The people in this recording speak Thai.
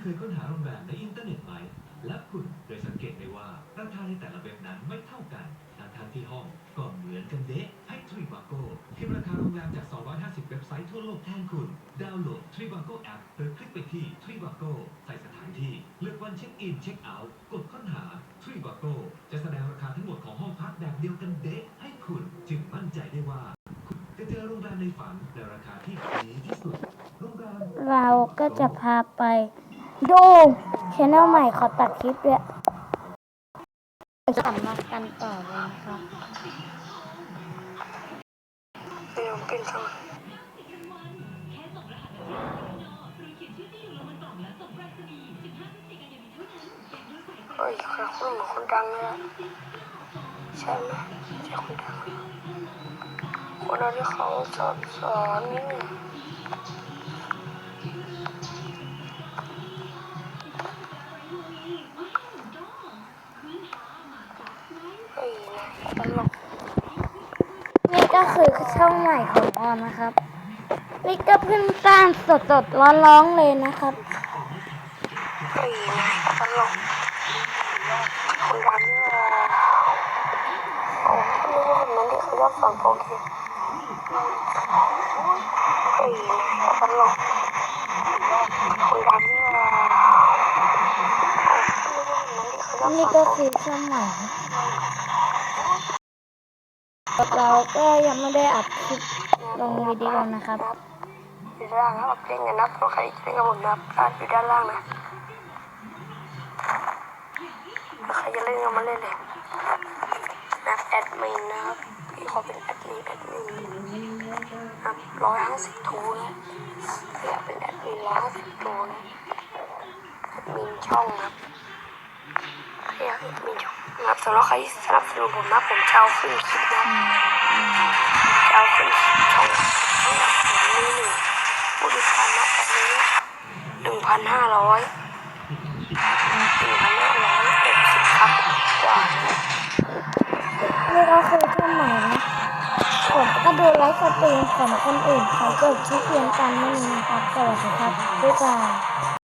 เคยค้นหาโรงแรมในอินเทอร์เน็ตไหม และคุณเคยสังเกตไหมว่าราคาในแต่ละเว็บนั้นไม่เท่ากันทั้งทที่ห้องก็เหมือนกันเดะให้ทริวาโก้ที่ราคาโรงแรมจาก 250 เว็บไซต์ทั่วโลกแทนคุณ ดาวน์โหลดทริวาโก้แอปหรือคลิกไปที่ทริวาโก้ใส่สถานที่ เลือกวันเช็คอินเช็คเอาท์กดค้นหาทริวาโก้จะแสดงราคาทั้งหมดของห้องพักแบบเดียวกันเดะให้คุณจึงมั่นใจได้ว่าคุณจะเจอโรงแรมในฝันในราคาที่ดีที่สุด โรงแรมเราก็จะพาไป ดูชแนลใหม่ขอตัดคลิปด้วยกลับมากันต่อเลยนะครับเดี๋ยวเป็นสมัยเฮ้ยคนคนเหมือนคนดังเลยใช่ไหมใช่คนดังคนนั้นที่เขาสอนสอนนี่ ตลกนี่ก็คือช่องใหม่ของออมนะครับนี่ก็เพิ่งสร้างสดสดร้อนร้องเลยนะครับตลกคนดังเนี่ยโอ้ไม่รู้ว่นนั้นที่เขาชอบสอนโปเกมตลกคนดังเนี่ย นี่ก็คือมช่องหม่นะเราก็ยังไม่ได้อัดคลิปลงวิดีโอนะครับอยู่ด้านล่างนะครับเล่นกันนะสำหรับใครที่เล่นกับผมนะครับร้านอยู่ด้านล่างนะใครจะเล่นก็มาเล่นเลยนะแอดมินนะครับพี่ขอเป็นแอดมินแอดมินนะครับร้อยห้าสิบทูนะอยากเป็นแอดมินร้อยห้าสิบทูนะแอดมินช่องครับ อยากแอดมินช่องนะครับสำหรับใครที่สนับสนุนผมนะผมจะเอาขึ้นคลิปนะจะเอาขึ้นคลิปช่องช่องหลักผมมีหนึ่งผู้ติดตามนะตอนนี้หนึ่งพันห้าร้อยหนึ่งพันห้าร้อยหกสิบครับกว่านะนี่ก็คือช่องใหม่นะผมก็ดูไลฟ์สตรีมของคนอื่นเขาเกิดคลิปเรียนกันไม่มีนะครับสวัสดีครับบ๊ายบาย